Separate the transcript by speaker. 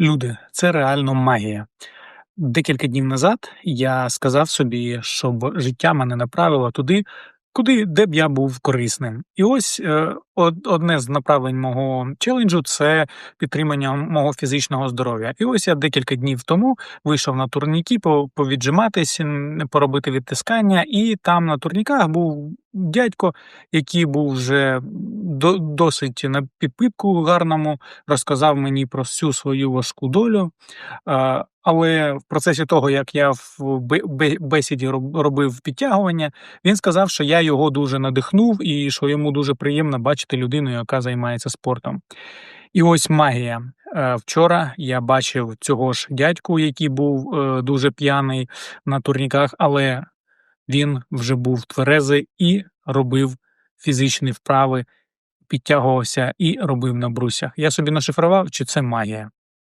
Speaker 1: Люди, це реально магія. Декілька днів назад я сказав собі, щоб життя мене направило туди, куди де б я був корисним. І ось е, од- одне з направлень мого челенджу це підтримання мого фізичного здоров'я. І ось я декілька днів тому вийшов на турніки по- повіджиматись, поробити відтискання, і там на турніках був дядько, який був вже до, досить на підпитку гарному, розказав мені про всю свою важку долю. Але в процесі того, як я в бе- бе- бесіді робив підтягування, він сказав, що я його дуже надихнув і що йому дуже приємно бачити людину, яка займається спортом. І ось магія. Вчора я бачив цього ж дядьку, який був е, дуже п'яний на турніках, але він вже був тверезий і робив фізичні вправи, підтягувався і робив на брусях. Я собі нашифрував, чи це магія.